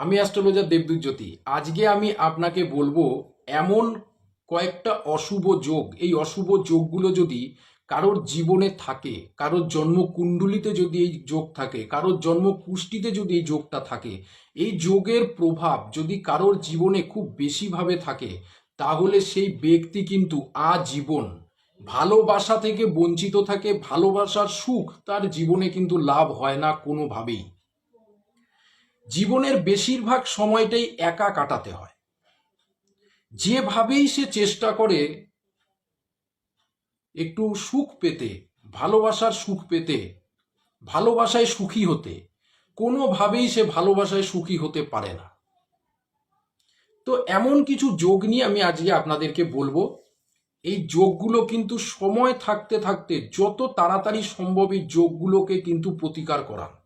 আমি অ্যাস্ট্রোলজার দেবদূত জ্যোতি। আজকে আমি আপনাকে বলব এমন কয়েকটা অশুভ যোগ। এই অশুভ যোগগুলো যদি কারোর জীবনে থাকে, কারোর জন্ম কুণ্ডলিতে যদি এই যোগ থাকে, কারোর জন্ম কুষ্টিতে যদি এই যোগটা থাকে, এই যোগের প্রভাব যদি কারোর জীবনে খুব বেশিভাবে থাকে, তাহলে সেই ব্যক্তি কিন্তু আজীবন ভালোবাসা থেকে বঞ্চিত থাকে, ভালোবাসার সুখ তার জীবনে কিন্তু লাভ হয় না কোনোভাবেই। জীবনের বেশিরভাগ সময়টাই একা কাটাতে হয়। যেভাবেই সে চেষ্টা করে একটু সুখ পেতে, ভালোবাসার সুখ পেতে, ভালোবাসায় সুখী হতে, কোনোভাবেই সে ভালোবাসায় সুখী হতে পারে না। তো এমন কিছু যোগ নিয়ে আমি আজকে আপনাদেরকে বলব। এই যোগগুলো কিন্তু সময় থাকতে থাকতে যত তাড়াতাড়ি সম্ভব এই যোগগুলোকে কিন্তু প্রতিকার করান।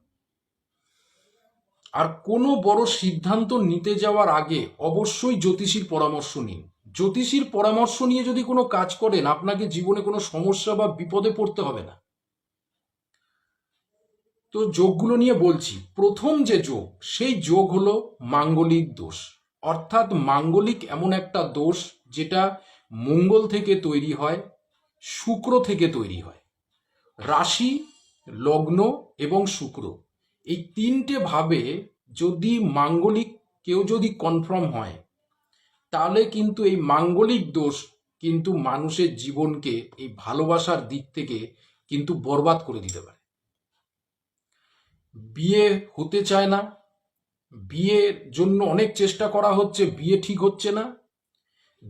আর কোনো বড় সিদ্ধান্ত নিতে যাওয়ার আগে অবশ্যই জ্যোতিষীর পরামর্শ নিন। জ্যোতিষীর পরামর্শ নিয়ে যদি কোনো কাজ করেন, আপনাকে জীবনে কোনো সমস্যা বা বিপদে পড়তে হবে না। তো যোগগুলো নিয়ে বলছি। প্রথম যে যোগ, সেই যোগ হলো মাঙ্গলিক দোষ। অর্থাৎ মাঙ্গলিক এমন একটা দোষ যেটা মঙ্গল থেকে তৈরি হয়, শুক্র থেকে তৈরি হয়। রাশি, লগ্ন এবং শুক্র। এই তিনটে ভাবে যদি মাঙ্গলিক কেউ যদি কনফার্ম হয়, তাহলে কিন্তু এই মাঙ্গলিক দোষ কিন্তু মানুষের জীবনকে এই ভালোবাসার দিক থেকে কিন্তু বরবাদ করে দিতে পারে। বিয়ে হতে চায় না, বিয়ের জন্য অনেক চেষ্টা করা হচ্ছে, বিয়ে ঠিক হচ্ছে না।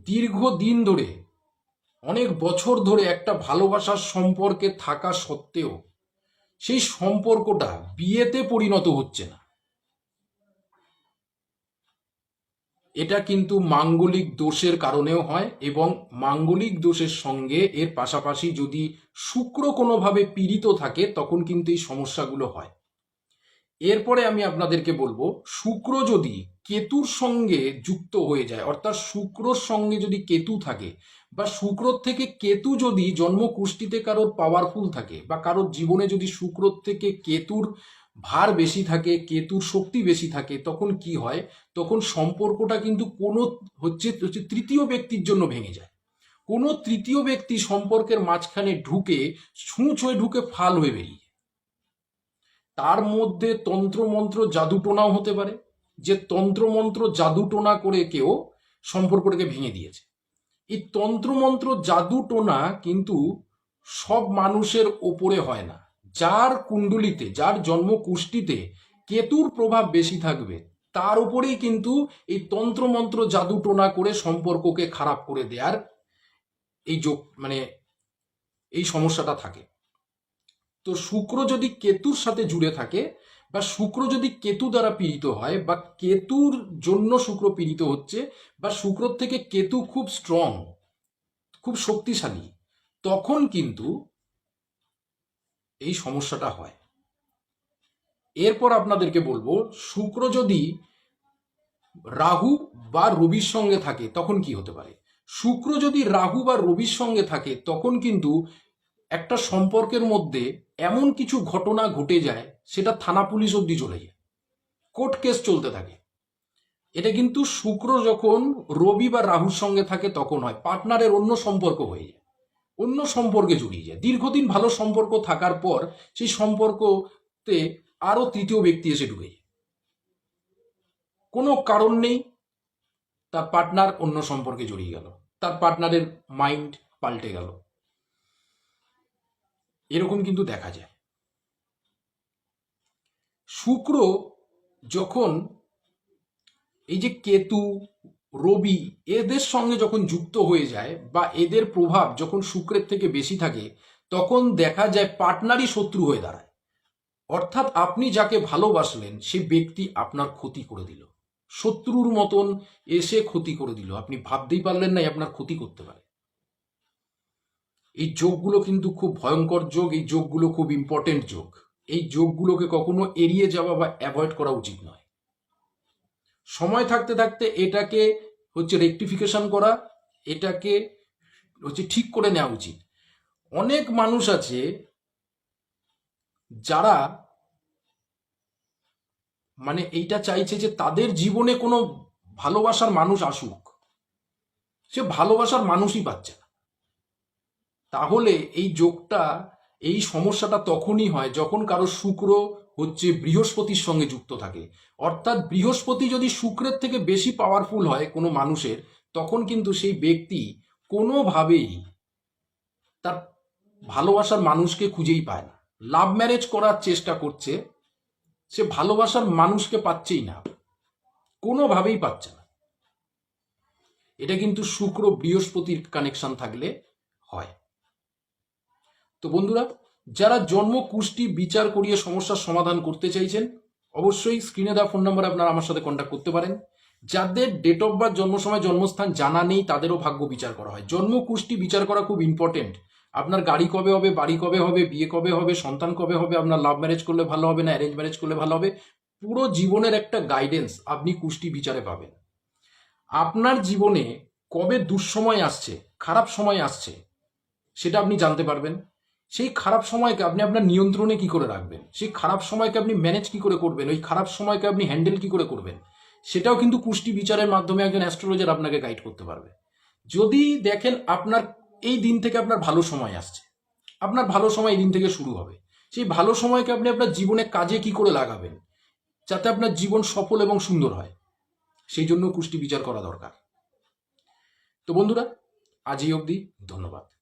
দীর্ঘ দিন ধরে, অনেক বছর ধরে একটা ভালোবাসার সম্পর্কে থাকা সত্ত্বেও সেই সম্পর্কটা বিয়েতে পরিণত হচ্ছে না। এটা কিন্তু মাঙ্গলিক দোষের কারণেও হয় এবং মাঙ্গলিক দোষের সঙ্গে এর পাশাপাশি যদি শুক্র কোনোভাবে পীড়িত থাকে, তখন কিন্তু এই সমস্যাগুলো হয়। এরপরে আমি আপনাদেরকে বলব, শুক্র যদি কেতুর সঙ্গে যুক্ত হয়ে যায়, অর্থাৎ শুক্রর সঙ্গে যদি কেতু থাকে, বা শুক্রর থেকে কেতু যদি জন্ম কুষ্টিতে কারোর পাওয়ারফুল থাকে, বা কারোর জীবনে যদি শুক্রর থেকে কেতুর ভার বেশি থাকে, কেতুর শক্তি বেশি থাকে, তখন কি হয় তখন সম্পর্কটা কিন্তু কোনো হচ্ছে হচ্ছে তৃতীয় ব্যক্তির জন্য ভেঙে যায় কোনো তৃতীয় ব্যক্তি সম্পর্কের মাঝখানে ঢুকে ছুঁচ হয়ে ঢুকে ফাল হয়ে বেরিয়ে। তার মধ্যে তন্ত্রমন্ত্র জাদুটোনাও হতে পারে, যে তন্ত্রমন্ত্র জাদুটোনা করে কেউ সম্পর্কটাকে ভেঙে দিয়েছে। এই তন্ত্রমন্ত্র জাদুটোনা কিন্তু সব মানুষের ওপরে হয় না। যার কুণ্ডলিতে, যার জন্ম কুষ্টিতে কেতুর প্রভাব বেশি থাকবে, তার উপরেই কিন্তু এই তন্ত্রমন্ত্র জাদুটোনা করে সম্পর্ককে খারাপ করে দেওয়ার এই যোগ মানে এই সমস্যাটা থাকে। তো শুক্র যদি কেতুর সাথে জুড়ে থাকে বা শুক্র যদি কেতু দ্বারা পীড়িত হয় বা কেতুর জন্য শুক্র পীড়িত হচ্ছে বা শুক্র থেকে কেতু খুব স্ট্রং খুব শক্তিশালী, তখন কিন্তু এই সমস্যাটা হয়। এরপর আপনাদেরকে বলব, শুক্র যদি রাহু বা রবির সঙ্গে থাকে, তখন কি হতে পারে? শুক্র যদি রাহু বা রবির সঙ্গে থাকে, তখন কিন্তু একটা সম্পর্কের মধ্যে এমন কিছু ঘটনা ঘটে যায়, সেটা থানা পুলিশ অব্দি চলে যায়। কোর্ট কেস চলতে থাকে। এটা কিন্তু শুক্র যখন রবি বা রাহুর সঙ্গে থাকে, তখন হয়। পার্টনারের অন্য সম্পর্ক হয়ে যায়। অন্য সম্পর্কে জড়িয়ে যায়। দীর্ঘদিন ভালো সম্পর্ক থাকার পর, সেই সম্পর্কতে আরও তৃতীয় ব্যক্তি এসে ঢুকে যায়। কোনো কারণ নেই, তার পার্টনার অন্য সম্পর্কে জড়িয়ে গেল। তার পার্টনারের মাইন্ড পাল্টে গেল। এরকম কিন্তু দেখা যায়। শুক্র যখন এই যে কেতু, রবি এদের সঙ্গে যখন যুক্ত হয়ে যায় বা এদের প্রভাব যখন শুক্রের থেকে বেশি থাকে, তখন দেখা যায় পার্টনারই শত্রু হয়ে দাঁড়ায়। অর্থাৎ আপনি যাকে ভালোবাসলেন, সে ব্যক্তি আপনার ক্ষতি করে দিল। শত্রুর মতন এসে ক্ষতি করে দিল। আপনি ভাবতেই পারলেন না আপনার ক্ষতি করতে পারে। এই যোগগুলো কিন্তু খুব ভয়ঙ্কর যোগ, এই যোগগুলো খুব ইম্পর্টেন্ট যোগ। এই যোগগুলোকে কখনো এড়িয়ে যাওয়া বা অ্যাভয়েড করা উচিত নয়। সময় থাকতে থাকতে এটাকে হচ্ছে রেকটিফিকেশন করা, এটাকে হচ্ছে ঠিক করে নেওয়া উচিত। অনেক মানুষ আছে যারা মানে এইটা চাইছে যে তাদের জীবনে কোনো ভালোবাসার মানুষ আসুক। সে ভালোবাসার মানুষই পাচ্ছে না তাহলে এই যোগটা, এই সমস্যাটা তখনই হয় যখন কারও শুক্র হচ্ছে বৃহস্পতির সঙ্গে যুক্ত থাকে। অর্থাৎ বৃহস্পতি যদি শুক্রের থেকে বেশি পাওয়ারফুল হয় কোনো মানুষের, তখন কিন্তু সেই ব্যক্তি কোনোভাবেই তার ভালোবাসার মানুষকে খুঁজেই পায় না। লাভ ম্যারেজ করার চেষ্টা করছে, সে ভালোবাসার মানুষকে পাচ্ছেই না। কোনোভাবেই পাচ্ছে না। এটা কিন্তু শুক্র বৃহস্পতির কানেকশন থাকলে হয়। তো বন্ধুরা, যারা জন্ম কুষ্টি বিচার করিয়ে সমস্যার সমাধান করতে চাইছেন, অবশ্যই স্ক্রিনে দেওয়া ফোন নাম্বারে আপনারা আমার সাথে কন্ট্যাক্ট করতে পারেন। যাদের ডেট অফ বার্থ জন্ম সময় জন্মস্থান জানা নেই, তাদেরও ভাগ্য বিচার করা হয়। জন্ম কুষ্টি বিচার করা খুব ইম্পর্টেন্ট আপনার গাড়ি কবে হবে, বাড়ি কবে হবে, বিয়ে কবে হবে, সন্তান কবে হবে, আপনার লাভ ম্যারেজ করলে ভালো হবে না অ্যারেঞ্জ ম্যারেজ করলে ভালো হবে, পুরো জীবনের একটা গাইডেন্স আপনি কুষ্টি বিচারে পাবেন। আপনার জীবনে কবে দুঃসময় আসছে, খারাপ সময় আসছে, সেটা আপনি জানতে পারবেন। সেই খারাপ সময়কে আপনি আপনার নিয়ন্ত্রণে কি করে রাখবেন? সেই খারাপ সময়কে আপনি ম্যানেজ কি করে করবেন? ওই খারাপ সময়কে আপনি হ্যান্ডেল কি করে করবেন? সেটাও কিন্তু কুষ্টি বিচারের মাধ্যমে একজন অ্যাস্ট্রোলজার আপনাকে গাইড করতে পারবে। যদি দেখেন আপনার এই দিন থেকে আপনার ভালো সময় আসছে, আপনার ভালো সময় এই দিন থেকে শুরু হবে, সেই ভালো সময়কে আপনি আপনার জীবনে কাজে কি করে লাগাবেন? যাতে আপনার জীবন সফল এবং সুন্দর হয়। সেই জন্য কুষ্টি বিচার করা দরকার। তো বন্ধুরা, আজই অবধি ধন্যবাদ।